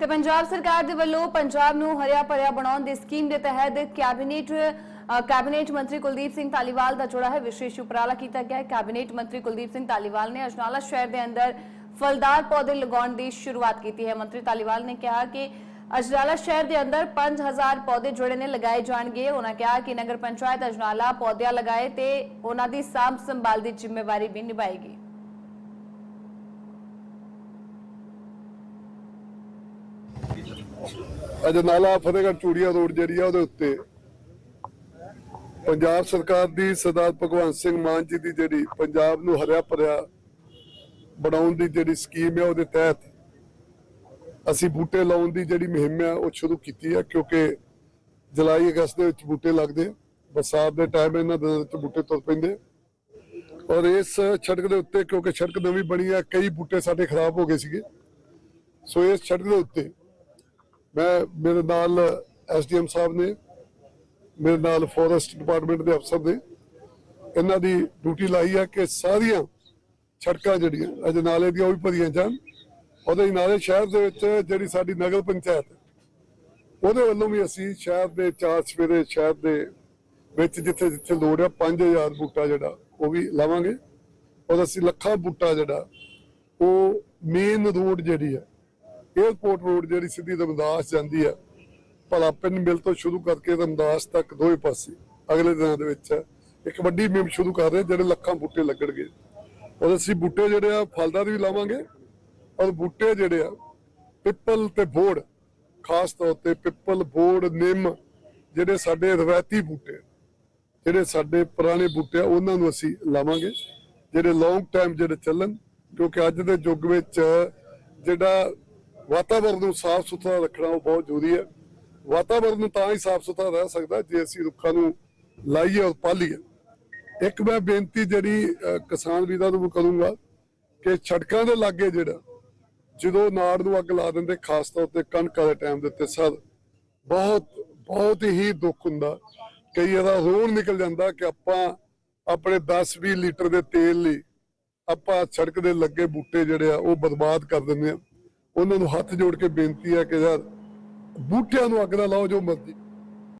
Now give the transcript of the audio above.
ਤੇ ਪੰਜਾਬ ਸਰਕਾਰ ਦੇ ਵੱਲੋਂ ਪੰਜਾਬ ਨੂੰ ਹਰਿਆ ਭਰਿਆ ਬਣਾਉਣ ਦੀ ਸਕੀਮ ਦੇ ਤਹਿਤ ਕੈਬਨਿਟ ਕੈਬਨਿਟ ਮੰਤਰੀ ਕੁਲਦੀਪ ਸਿੰਘ ਧਾਲੀਵਾਲ ਦਾ ਜੋੜਾ ਹੈ। ਵਿਸ਼ੇਸ਼ ਉਪਰਾਲਾ ਕੀਤਾ ਗਿਆ ਹੈ। ਕੈਬਨਿਟ ਮੰਤਰੀ ਕੁਲਦੀਪ ਸਿੰਘ ਧਾਲੀਵਾਲ ਨੇ ਅਜਨਾਲਾ ਸ਼ਹਿਰ ਦੇ ਅੰਦਰ ਫਲਦਾਰ ਪੌਦੇ ਲਗਾਉਣ ਦੀ ਸ਼ੁਰੂਆਤ ਕੀਤੀ ਹੈ। ਮੰਤਰੀ ਧਾਲੀਵਾਲ ਨੇ ਕਿਹਾ ਕਿ ਅਜਨਾਲਾ ਸ਼ਹਿਰ ਦੇ ਅੰਦਰ 5000 ਪੌਦੇ ਜੋੜੇ ਨੇ ਲਗਾਏ ਜਾਣਗੇ। ਉਹਨਾਂ ਕਿਹਾ ਕਿ ਨਗਰ ਪੰਚਾਇਤ ਅਜਨਾਲਾ ਪੌਦਿਆਂ ਲਗਾਏ ਤੇ ਉਹਨਾਂ ਦੀ ਸਾਂਭ ਸੰਭਾਲ ਦੀ ਜ਼ਿੰਮੇਵਾਰੀ ਵੀ ਨਿਭਾਏਗੀ। ਅਜਨਾਲਾ ਫਤਿਹਗੜ੍ਹ ਚੂੜੀਆ ਰੋਡ ਜਿਹੜੀ ਆ ਉਹਦੇ ਉੱਤੇ ਪੰਜਾਬ ਸਰਕਾਰ ਦੀ ਸਰਦਾਰ ਭਗਵੰਤ ਸਿੰਘ ਮਾਨ ਜੀ ਦੀ ਜਿਹੜੀ ਪੰਜਾਬ ਨੂੰ ਹਰਿਆ ਭਰਿਆ ਬਣਾਉਣ ਦੀ ਜਿਹੜੀ ਸਕੀਮ ਹੈ ਉਹਦੇ ਤਹਿਤ ਅਸੀਂ ਬੂਟੇ ਲਾਉਣ ਦੀ ਜਿਹੜੀ ਮੁਹਿੰਮ ਹੈ ਉਹ ਸ਼ੁਰੂ ਕੀਤੀ ਹੈ ਕਿਉਂਕਿ ਜੁਲਾਈ ਅਗਸਤ ਦੇ ਵਿੱਚ ਬੂਟੇ ਲੱਗਦੇ ਆ, ਬਰਸਾਤ ਦੇ ਟਾਈਮ ਇਹਨਾਂ ਦਿਨਾਂ ਵਿੱਚ ਬੂਟੇ ਤੁਰ ਪੈਂਦੇ ਔਰ ਇਸ ਸੜਕ ਦੇ ਉੱਤੇ ਕਿਉਂਕਿ ਸੜਕ ਨਵੀਂ ਬਣੀ ਹੈ ਕਈ ਬੂਟੇ ਸਾਡੇ ਖਰਾਬ ਹੋ ਗਏ ਸੀਗੇ। ਸੋ ਇਸ ਸੜਕ ਦੇ ਉੱਤੇ ਮੈਂ, ਮੇਰੇ ਨਾਲ ਐਸਡੀਐਮ ਸਾਹਿਬ ਨੇ, ਮੇਰੇ ਨਾਲ ਫੋਰੈਸਟ ਡਿਪਾਰਟਮੈਂਟ ਦੇ ਅਫਸਰ ਨੇ। ਇਹਨਾਂ ਦੀ ਡਿਊਟੀ ਲਾਈ ਹੈ ਕਿ ਸਾਰੀਆਂ ਸੜਕਾਂ ਜਿਹੜੀਆਂ ਅਜਨਾਲੇ ਦੀਆਂ ਉਹ ਵੀ ਭਰੀਆਂ ਜਾਣ। ਉਹਦੇ ਨਾਲੇ ਸ਼ਹਿਰ ਦੇ ਵਿੱਚ ਜਿਹੜੀ ਸਾਡੀ ਨਗਰ ਪੰਚਾਇਤ, ਉਹਦੇ ਵੱਲੋਂ ਵੀ ਅਸੀਂ ਸ਼ਹਿਰ ਦੇ ਚਾਰ ਸਵੇਰੇ ਸ਼ਹਿਰ ਦੇ ਵਿੱਚ ਜਿੱਥੇ ਜਿੱਥੇ ਲੋੜ ਹੈ 5000 ਬੂਟਾ ਜਿਹੜਾ, ਉਹ ਵੀ ਲਾਵਾਂਗੇ। ਔਰ ਅਸੀਂ ਲੱਖਾਂ ਬੂਟਾ ਜਿਹੜਾ, ਉਹ ਮੇਨ ਰੋਡ ਜਿਹੜੀ ਹੈ 에어ਪੋਰਟ ਰੋਡ ਜਿਹੜੀ ਸਿੱਧੀ ਰਮਦਾਸ ਜਾਂਦੀ ਹੈ, ਭਲਾ ਪਿੰਨ ਮਿਲ ਤੋਂ ਸ਼ੁਰੂ ਕਰਕੇ ਰਮਦਾਸ ਤੱਕ ਦੋਵੇਂ ਪਾਸੇ, ਅਗਲੇ ਦਿਨਾਂ ਦੇ ਵਿੱਚ ਇੱਕ ਵੱਡੀ ਮੁਹਿੰਮ ਸ਼ੁਰੂ ਕਰ ਰਹੇ ਜਿਹੜੇ ਲੱਖਾਂ ਬੂਟੇ ਲੱਗਣਗੇ। ਔਰ ਅਸੀਂ ਬੂਟੇ ਜਿਹੜੇ ਆ ਫਲਦਾਰ ਵੀ ਲਾਵਾਂਗੇ, ਔਰ ਬੂਟੇ ਜਿਹੜੇ ਆ, ਪਿੱਪਲ ਤੇ ਬੋੜ, ਖਾਸ ਤੌਰ ਤੇ ਪਿੱਪਲ, ਬੋੜ, ਨਿੰਮ, ਜਿਹੜੇ ਸਾਡੇ ਰਵਾਇਤੀ ਬੂਟੇ ਜਿਹੜੇ ਸਾਡੇ ਪੁਰਾਣੇ ਬੂਟੇ ਆ, ਉਹਨਾਂ ਨੂੰ ਅਸੀਂ ਲਾਵਾਂਗੇ, ਜਿਹੜੇ ਲੌਂਗ ਟਾਈਮ ਜਿਹੜੇ ਚੱਲਣ, ਕਿਉਂਕਿ ਅੱਜ ਦੇ ਯੁੱਗ ਵਿੱਚ ਜਿਹੜਾ ਵਾਤਾਵਰਨ ਨੂੰ ਸਾਫ਼ ਸੁਥਰਾ ਰੱਖਣਾ ਉਹ ਬਹੁਤ ਜ਼ਰੂਰੀ ਹੈ। ਵਾਤਾਵਰਨ ਨੂੰ ਤਾਂ ਹੀ ਸਾਫ਼ ਸੁਥਰਾ ਰਹਿ ਸਕਦਾ ਜੇ ਅਸੀਂ ਰੁੱਖਾਂ ਨੂੰ ਲਾਈਏ ਔਰ ਪਾਲੀਏ। ਇੱਕ ਮੈਂ ਬੇਨਤੀ ਜਿਹੜੀ ਕਿਸਾਨ ਵੀਰਾਂ ਨੂੰ ਕਰੂੰਗਾ ਕਿ ਛੜਕਾਂ ਦੇ ਲਾਗੇ ਜਿਹੜਾ, ਜਦੋਂ ਨਾੜ ਨੂੰ ਅੱਗ ਲਾ ਦਿੰਦੇ, ਖਾਸ ਤੌਰ ਤੇ ਕਣਕ ਦੇ ਟਾਈਮ ਦੇ ਉੱਤੇ ਸਰ, ਬਹੁਤ ਬਹੁਤ ਹੀ ਦੁੱਖ ਹੁੰਦਾ। ਕਈ ਇਹਦਾ ਰੋਣ ਨਿਕਲ ਜਾਂਦਾ ਕਿ ਆਪਾਂ ਆਪਣੇ 10-20 ਲੀਟਰ ਦੇ ਤੇਲ ਲਈ ਆਪਾਂ ਸੜਕ ਦੇ ਲੱਗੇ ਬੂਟੇ ਜਿਹੜੇ ਆ, ਉਹ ਬਰਬਾਦ ਕਰ ਦਿੰਦੇ ਆ। ਉਹਨਾਂ ਨੂੰ ਹੱਥ ਜੋੜ ਕੇ ਬੇਨਤੀ ਹੈ ਕਿ ਯਾਰ ਬੂਟਿਆਂ ਨੂੰ ਅੱਗ ਨਾ ਲਾਓ ਜੋ ਮਰਜ਼ੀ।